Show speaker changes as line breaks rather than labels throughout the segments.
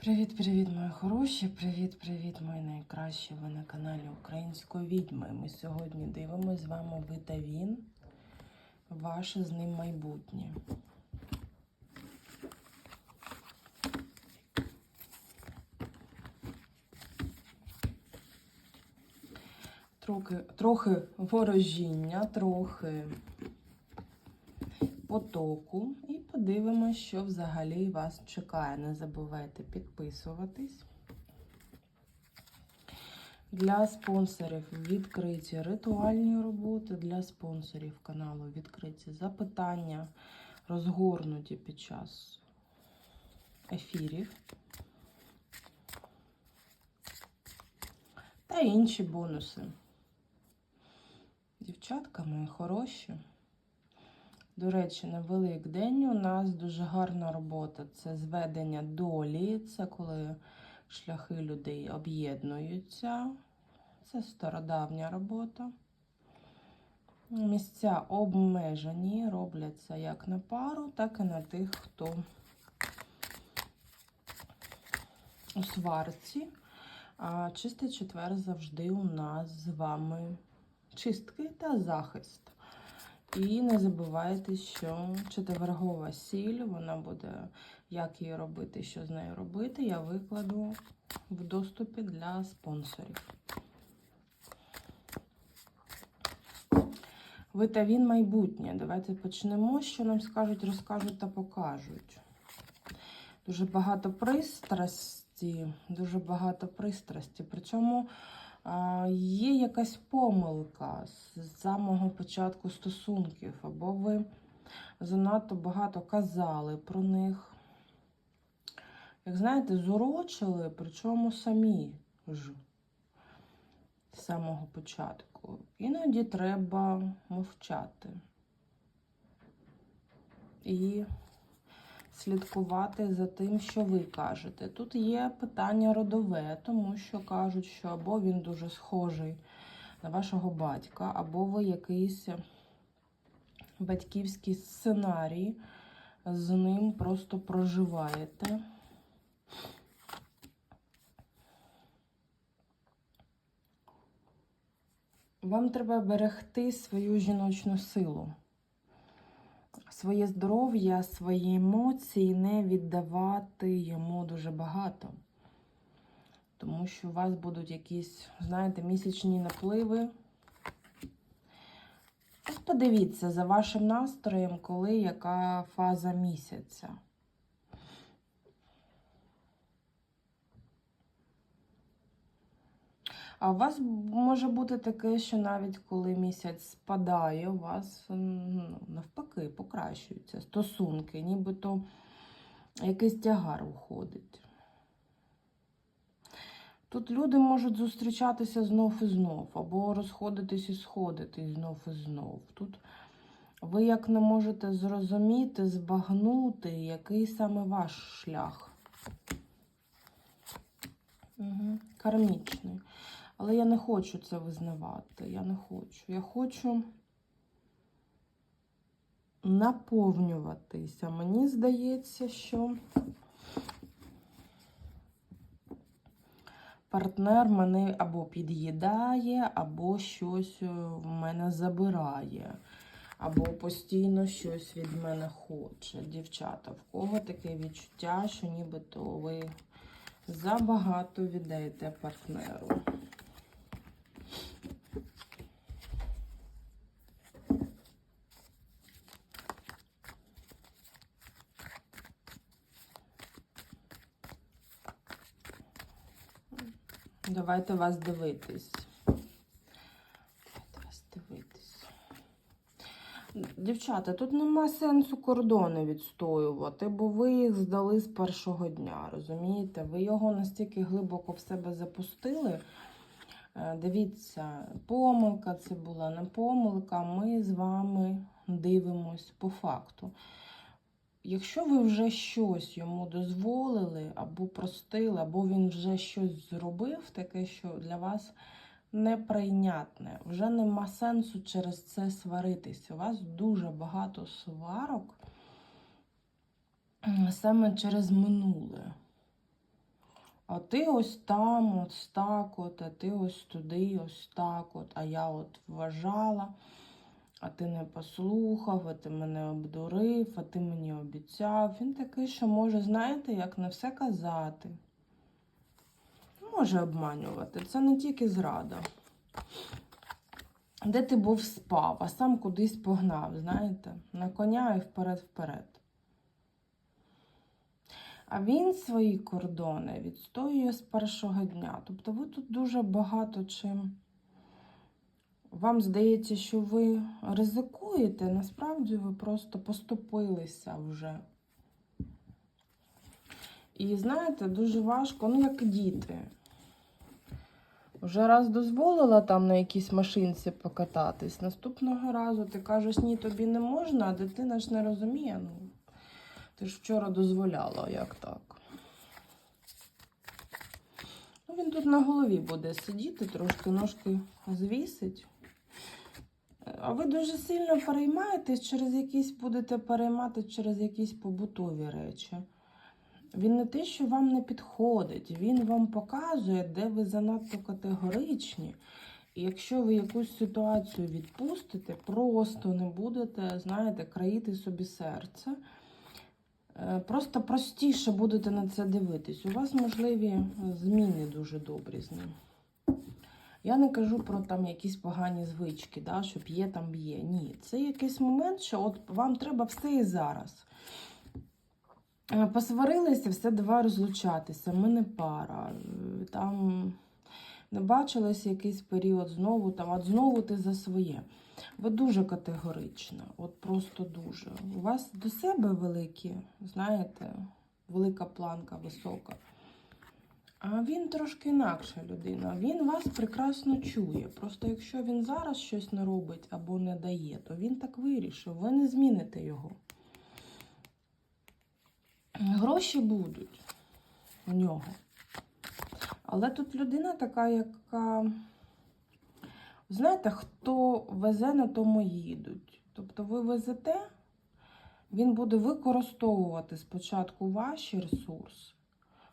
Привіт-привіт, мої хороші! Привіт-привіт, мої найкращі! Ви на каналі Української відьми. Ми сьогодні дивимося з вами ви та він, ваше з ним майбутнє. Трохи, трохи ворожіння, трохи потоку і подивимося, що взагалі вас чекає. Не забувайте підписуватись. Для спонсорів відкриті ритуальні роботи, для спонсорів каналу відкриті запитання, розгорнуті під час ефірів. Та інші бонуси. Дівчатка мої хороші. До речі, на Великдень у нас дуже гарна робота. Це зведення долі, це коли шляхи людей об'єднуються. Це стародавня робота. Місця обмежені, робляться як на пару, так і на тих, хто у сварці. А чистий четвер завжди у нас з вами чистки та захист. І не забувайте, що четвергова сіль, вона буде, як її робити, що з нею робити, я викладу в доступі для спонсорів. Ви та він майбутнє. Давайте почнемо. Що нам скажуть, розкажуть та покажуть. Дуже багато пристрасті, дуже багато пристрасті. Причому є якась помилка з самого початку стосунків, або ви занадто багато казали про них. Як знаєте, зурочили, причому самі ж з самого початку. Іноді треба мовчати. І слідкувати за тим, що ви кажете. Тут є питання родове, тому що кажуть, що або він дуже схожий на вашого батька, або ви якийсь батьківський сценарій з ним просто проживаєте. Вам треба берегти свою жіночну силу своє здоров'я, свої емоції не віддавати йому дуже багато. Тому що у вас будуть якісь, знаєте, місячні напливи. Ось подивіться за вашим настроєм, коли яка фаза місяця. А у вас може бути таке, що навіть коли місяць спадає, у вас ну, навпаки покращуються стосунки, нібито якийсь тягар уходить. Тут люди можуть зустрічатися знов і знов, або розходитись і сходитись знов і знов. Тут ви як не можете зрозуміти, збагнути, який саме ваш шлях. Угу. Кармічний. Але я не хочу це визнавати. Я не хочу. Я хочу наповнюватися. Мені здається, що партнер мене або під'їдає, або щось в мене забирає, або постійно щось від мене хоче. Дівчата, в кого таке відчуття, що нібито ви забагато віддаєте партнеру. Давайте вас дивитись. Дівчата, тут нема сенсу кордони відстоювати, бо ви їх здали з першого дня, розумієте? Ви його настільки глибоко в себе запустили. Е, дивіться, помилка це була не помилка, ми з вами дивимось по факту. Якщо ви вже щось йому дозволили, або простили, або він вже щось зробив, таке, що для вас неприйнятне, вже нема сенсу через це сваритись. У вас дуже багато сварок саме через минуле. А ти ось там, ось так от, а ти ось туди, ось так от, а я от вважала, а ти не послухав, а ти мене обдурив, а ти мені обіцяв. Він такий, що може, знаєте, як не все казати. Може обманювати. Це не тільки зрада. Де ти був спав, а сам кудись погнав, знаєте, на коня і вперед-вперед. А він свої кордони відстоює з першого дня. Тобто ви тут дуже багато чим. Вам здається, що ви ризикуєте, насправді ви просто поступилися вже. І знаєте, дуже важко, ну як діти. Вже раз дозволила там на якійсь машинці покататись. Наступного разу ти кажеш, ні, тобі не можна, а дитина ж не розуміє. Ну, ти ж вчора дозволяла, як так. Ну, він тут на голові буде сидіти, трошки ножки звісить. А ви дуже сильно переймаєтесь, через якісь будете переймати через якісь побутові речі. Він не те, що вам не підходить, він вам показує, де ви занадто категоричні. І якщо ви якусь ситуацію відпустите, просто не будете, знаєте, країти собі серце. Е, Просто простіше будете на це дивитись. У вас можливі зміни дуже добрі з ним. Я не кажу про там якісь погані звички, да, що п'є там б'є. Ні, це якийсь момент, що от вам треба все і зараз. Е, Посварилися, все давай розлучатися. Ми не пара. Е, Там не бачилися якийсь період знову, там, от знову ти за своє. Ви дуже категорична, от просто дуже. У вас до себе великі, знаєте, велика планка висока. А він трошки інакша людина. Він вас прекрасно чує. Просто якщо він зараз щось не робить або не дає, то він так вирішив. Ви не зміните його. Гроші будуть у нього. Але тут людина така, яка. Знаєте, хто везе, на тому їдуть. Тобто ви везете, він буде використовувати спочатку ваші ресурси,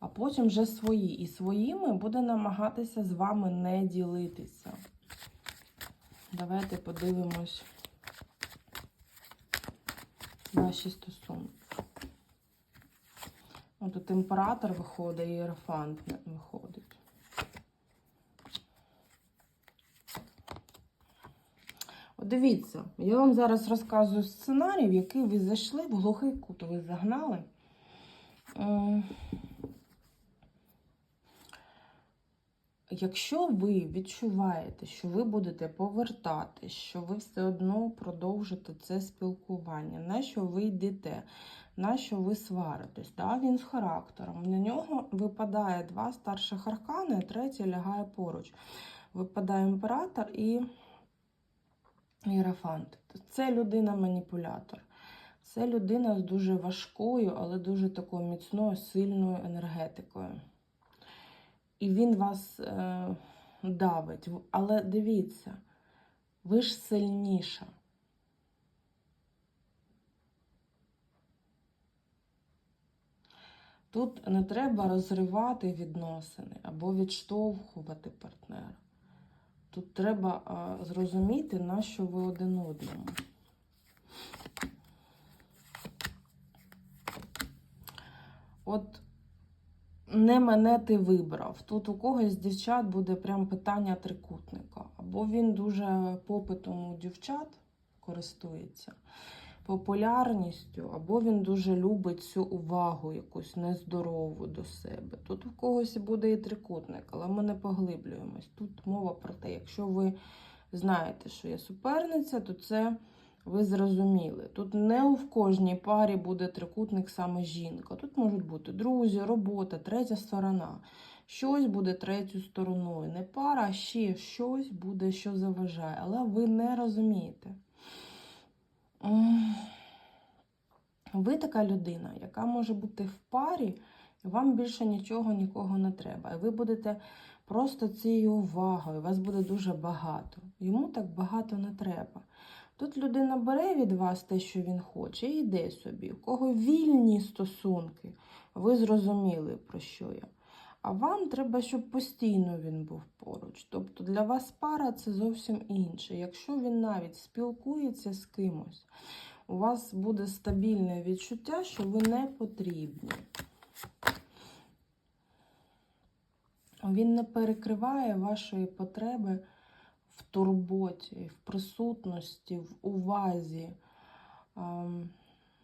а потім вже свої. І своїми буде намагатися з вами не ділитися. Давайте подивимось ваші стосунки. От тут імператор виходить і Єрофант виходить. Дивіться, я вам зараз розказую сценарій, в який ви зайшли в глухий кут, ви загнали. Ем, Якщо ви відчуваєте, що ви будете повертати, що ви все одно продовжите це спілкування, на що ви йдете, на що ви сваритесь, да? він з характером. На нього випадає два старших аркани, третій лягає поруч. Випадає імператор і Єрофант. Це людина-маніпулятор. Це людина з дуже важкою, але дуже такою міцною, сильною енергетикою. І він вас е, давить. Але дивіться, ви ж сильніша. Тут не треба розривати відносини або відштовхувати партнера. Тут треба зрозуміти, на що ви один одному. От не мене ти вибрав. Тут у когось з дівчат буде прям питання трикутника. Або він дуже попитом у дівчат користується, популярністю, або він дуже любить цю увагу якусь нездорову до себе. Тут у когось буде і трикутник, але ми не поглиблюємось. Тут мова про те, якщо ви знаєте, що є суперниця, то це ви зрозуміли. Тут не в кожній парі буде трикутник саме жінка. Тут можуть бути друзі, робота, третя сторона. Щось буде третьою стороною. Не пара, а ще щось буде, що заважає. Але ви не розумієте. Ви така людина, яка може бути в парі, вам більше нічого нікого не треба. І ви будете просто цією увагою, вас буде дуже багато. Йому так багато не треба. Тут людина бере від вас те, що він хоче, і йде собі. У кого вільні стосунки, ви зрозуміли, про що я. А вам треба, щоб постійно він був поруч. Тобто для вас пара це зовсім інше. Якщо він навіть спілкується з кимось, у вас буде стабільне відчуття, що ви не потрібні. Він не перекриває вашої потреби в турботі, в присутності, в увазі, ем,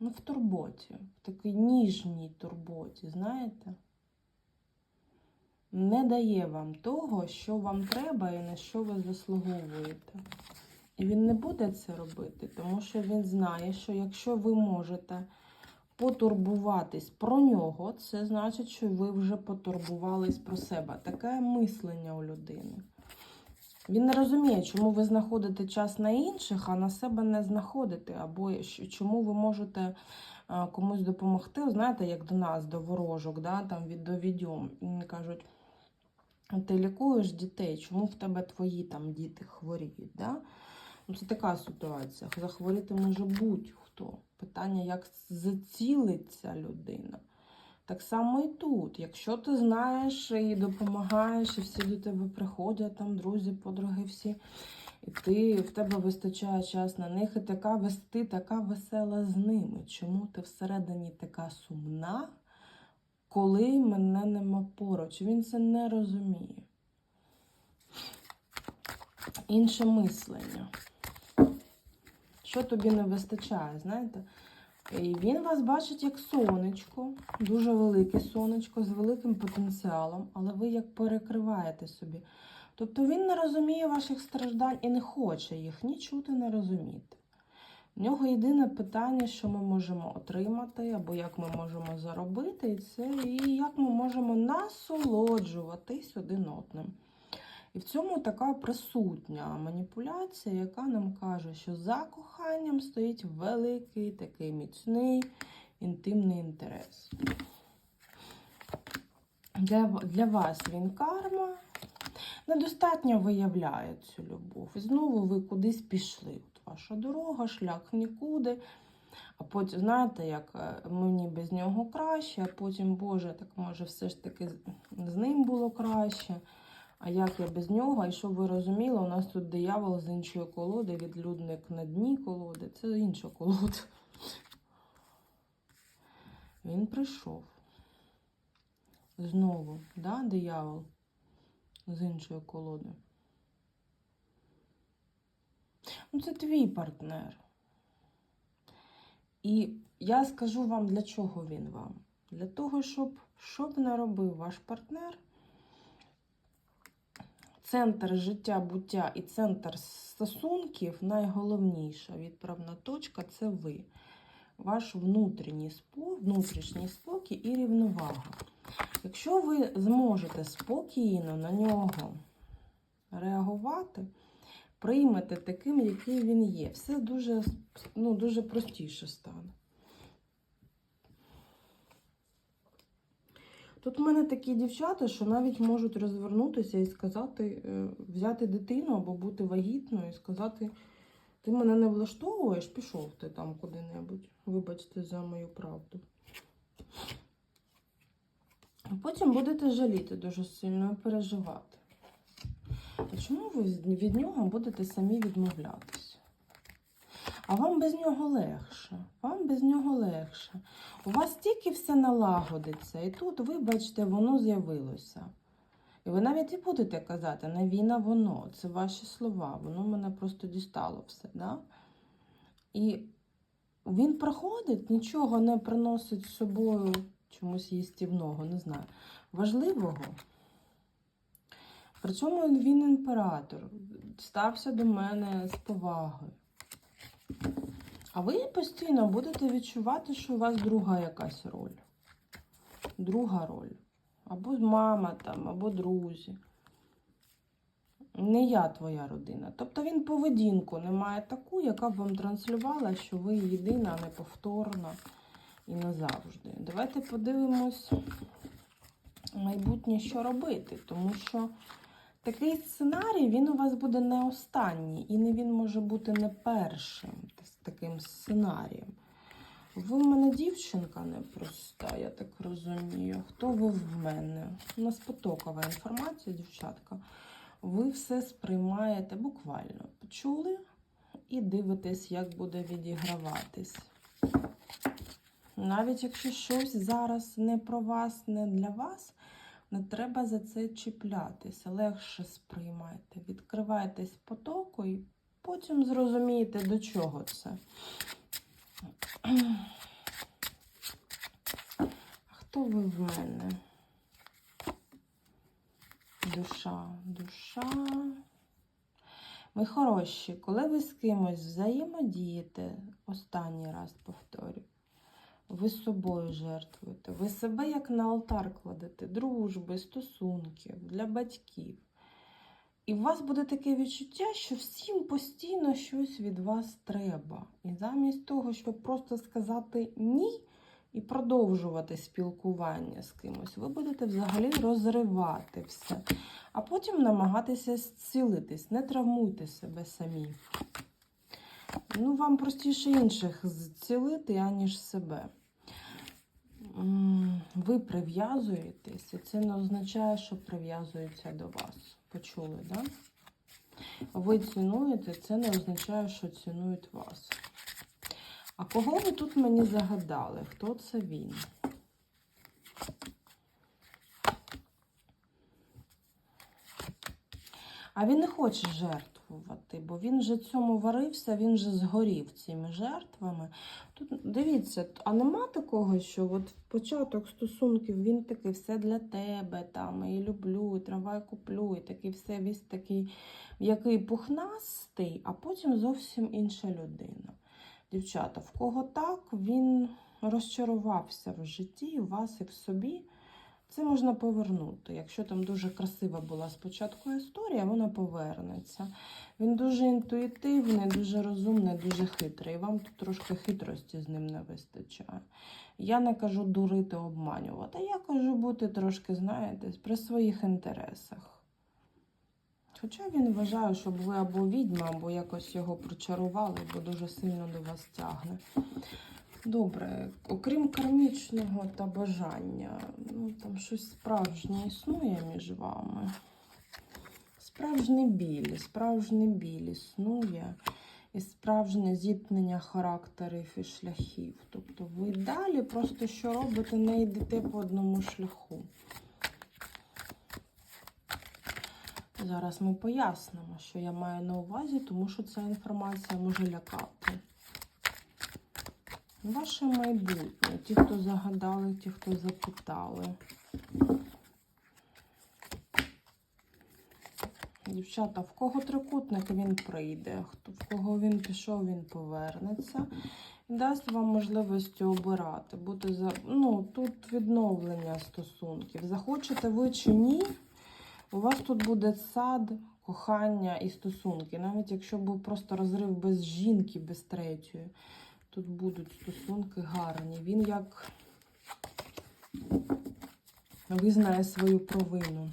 ну, в турботі, в такій ніжній турботі, знаєте? Не дає вам того, що вам треба і на що ви заслуговуєте. І він не буде це робити, тому що він знає, що якщо ви можете потурбуватись про нього, це значить, що ви вже потурбувались про себе. Таке мислення у людини. Він не розуміє, чому ви знаходите час на інших, а на себе не знаходите. Або чому ви можете комусь допомогти, знаєте, як до нас, до ворожок, да, там від до відьом. Кажуть, ти лікуєш дітей, чому в тебе твої там діти хворіють? Да? Ну, це така ситуація. Захворіти може будь-хто. Питання, як зацілиться людина. Так само і тут. Якщо ти знаєш і допомагаєш, і всі до тебе приходять, там друзі, подруги всі, і ти, в тебе вистачає час на них, і така, вес- ти така весела з ними. Чому ти всередині така сумна, коли мене нема поруч? Він це не розуміє. Інше мислення. Що тобі не вистачає, знаєте? І він вас бачить як сонечко, дуже велике сонечко з великим потенціалом, але ви як перекриваєте собі. Тобто він не розуміє ваших страждань і не хоче їх ні чути, не розуміти. В нього єдине питання, що ми можемо отримати, або як ми можемо заробити, це і як ми можемо насолоджуватись один одним. І в цьому така присутня маніпуляція, яка нам каже, що за коханням стоїть великий, такий міцний, інтимний інтерес. Для, для вас він карма. Недостатньо виявляє цю любов. І знову ви кудись пішли. Ваша дорога, шлях нікуди. А потім, знаєте, як е, мені без нього краще, а потім, Боже, так може все ж таки з ним було краще. А як я без нього? І щоб ви розуміли, у нас тут диявол з іншої колоди, відлюдник на дні колоди. Це інша колода. Він прийшов. Знову, да, диявол з іншої колоди. Ну, це твій партнер. І я скажу вам, для чого він вам. Для того, щоб що б не робив ваш партнер, центр життя, буття і центр стосунків найголовніша відправна точка це ви. Ваш внутрішній спокій, внутрішній спокій і рівновага. Якщо ви зможете спокійно на нього реагувати, приймете таким, який він є, все дуже, ну, дуже простіше стане. Тут в мене такі дівчата, що навіть можуть розвернутися і сказати, е, взяти дитину або бути вагітною і сказати, ти мене не влаштовуєш, пішов ти там куди-небудь. Вибачте за мою правду. А потім будете жаліти дуже сильно і переживати. А чому ви від нього будете самі відмовлятися? А вам без нього легше. Вам без нього легше. У вас тільки все налагодиться, і тут, вибачте, воно з'явилося. І ви навіть і будете казати, не війна воно, це ваші слова, воно мене просто дістало все. Да? І він проходить, нічого не приносить з собою чомусь їстівного, не знаю. Важливого. Причому він імператор, стався до мене з повагою. А ви постійно будете відчувати, що у вас друга якась роль. Друга роль. Або мама там, або друзі. Не я твоя родина. Тобто він поведінку не має таку, яка б вам транслювала, що ви єдина, неповторна і назавжди. Давайте подивимось майбутнє, що робити, тому що такий сценарій він у вас буде не останній, і не він може бути не першим таким сценарієм. Ви в мене дівчинка непроста, я так розумію. Хто ви в мене? У нас потокова інформація, дівчатка. Ви все сприймаєте буквально. Почули і дивитесь, як буде відіграватись. Навіть якщо щось зараз не про вас, не для вас, не треба за це чіплятися. Легше сприймайте. Відкривайтесь потоку і потім зрозумієте, до чого це. А хто ви в мене? Душа, душа. Ви хороші, коли ви з кимось взаємодієте, останній раз повторю, ви собою жертвуєте, ви себе як на алтар кладете, дружби, стосунків, для батьків. І у вас буде таке відчуття, що всім постійно щось від вас треба. І замість того, щоб просто сказати ні і продовжувати спілкування з кимось, ви будете взагалі розривати все, а потім намагатися зцілитись, не травмуйте себе самі. Ну, вам простіше інших зцілити, аніж себе. Ви прив'язуєтесь, і це не означає, що прив'язуються до вас. Почули, так? Да? Ви цінуєте, це не означає, що цінують вас. А кого ви тут мені загадали? Хто це він? А він не хоче жертвувати, бо він вже цьому варився, він вже згорів цими жертвами. Тут дивіться, а нема такого, що от початок стосунків він такий все для тебе, там, і люблю, і трамвай куплю, і такий все весь такий, який пухнастий, а потім зовсім інша людина. Дівчата, в кого так, він розчарувався в житті, в вас і в собі. Це можна повернути. Якщо там дуже красива була спочатку історія, вона повернеться. Він дуже інтуїтивний, дуже розумний, дуже хитрий. Вам тут трошки хитрості з ним не вистачає. Я не кажу дурити, обманювати. Я кажу бути трошки, знаєте, при своїх інтересах. Хоча він вважає, щоб ви або відьма, або якось його прочарували, бо дуже сильно до вас тягне. Добре, окрім кармічного та бажання, ну там щось справжнє існує між вами. Справжній біль, справжній біль існує, і справжнє зіткнення характерів і шляхів. Тобто ви далі просто що робите, не йдете по одному шляху. Зараз ми пояснимо, що я маю на увазі, тому що ця інформація може лякати. Ваше майбутнє. Ті, хто загадали, ті, хто запитали. Дівчата, в кого трикутник він прийде, в кого він пішов, він повернеться. І дасть вам можливість обирати. Бути за... ну, тут відновлення стосунків. Захочете ви чи ні, у вас тут буде сад, кохання і стосунки. Навіть якщо був просто розрив без жінки, без третьої. Тут будуть стосунки гарні. Він як визнає свою провину.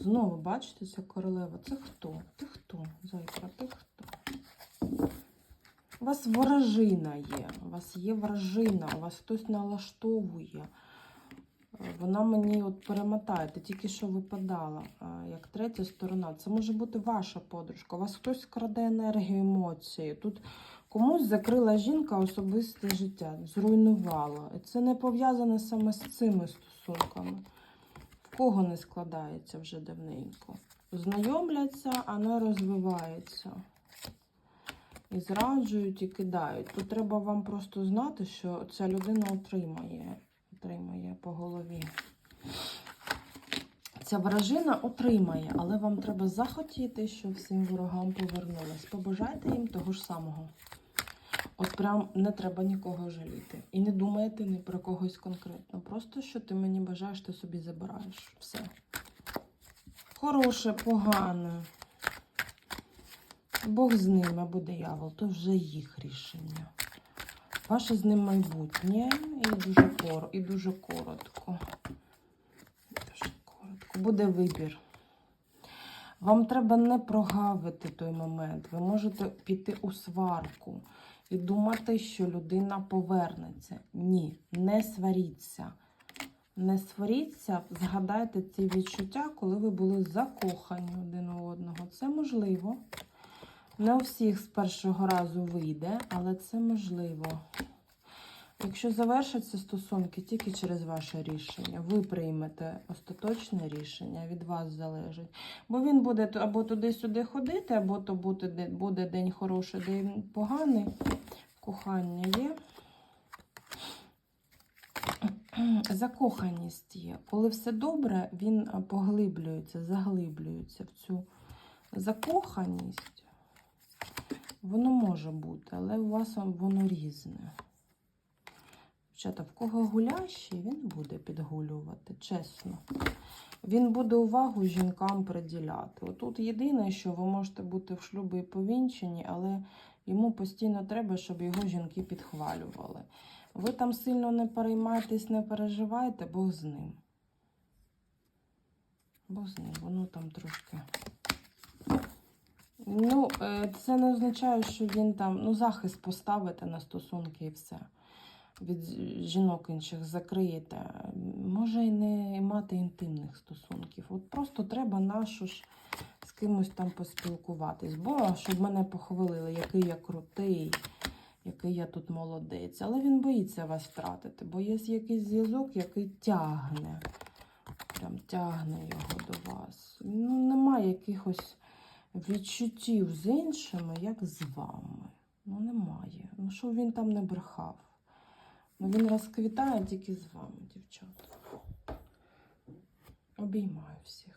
Знову бачите, ця королева. Це хто? Ти хто? Зайка, ти хто? У вас ворожина є. У вас є вражина, у вас хтось налаштовує. Вона мені от перемотає, тільки що випадала, як третя сторона. Це може бути ваша подружка. У вас хтось краде енергію, емоції. Тут комусь закрила жінка особисте життя, зруйнувала. І це не пов'язане саме з цими стосунками. В кого не складається вже давненько. Знайомляться, а не розвивається. І зраджують, і кидають. Тут треба вам просто знати, що ця людина отримає отримає по голові. Ця вражина отримає, але вам треба захотіти, щоб всім ворогам повернулось. Побажайте їм того ж самого. От прям не треба нікого жаліти. І не думайте ні про когось конкретно. Просто що ти мені бажаєш, ти собі забираєш. Все. Хороше, погане. Бог з ним або диявол, то вже їх рішення. Ваше з ним майбутнє і дуже коротко. Буде вибір. Вам треба не прогавити той момент. Ви можете піти у сварку і думати, що людина повернеться. Ні, не сваріться. Не сваріться, згадайте ці відчуття, коли ви були закохані один у одного. Це можливо. Не у всіх з першого разу вийде, але це можливо. Якщо завершаться стосунки тільки через ваше рішення, ви приймете остаточне рішення, від вас залежить. Бо він буде або туди-сюди ходити, або то буде, буде день хороший, день поганий. Кохання є. Закоханість є. Коли все добре, він поглиблюється, заглиблюється в цю закоханість. Воно може бути, але у вас воно різне. Дівчата, в кого гулящий, він буде підгулювати, чесно. Він буде увагу жінкам приділяти. Отут єдине, що ви можете бути в шлюбі і повінчені, але йому постійно треба, щоб його жінки підхвалювали. Ви там сильно не переймайтесь, не переживайте, Бог з ним. Бог з ним, воно там трошки. Ну, е, це не означає, що він там ну, захист поставите на стосунки і все. Від жінок інших закриєте. Може і не мати інтимних стосунків. От просто треба нашу ж з кимось там поспілкуватись. Бо щоб мене похвалили, який я крутий, який я тут молодець. Але він боїться вас втратити, бо є якийсь зв'язок, який тягне. Прям тягне його до вас. Ну, немає якихось відчуттів з іншими, як з вами. Ну, немає. Ну, що він там не брехав. Ну, він розквітає тільки з вами, дівчата. Обіймаю всіх.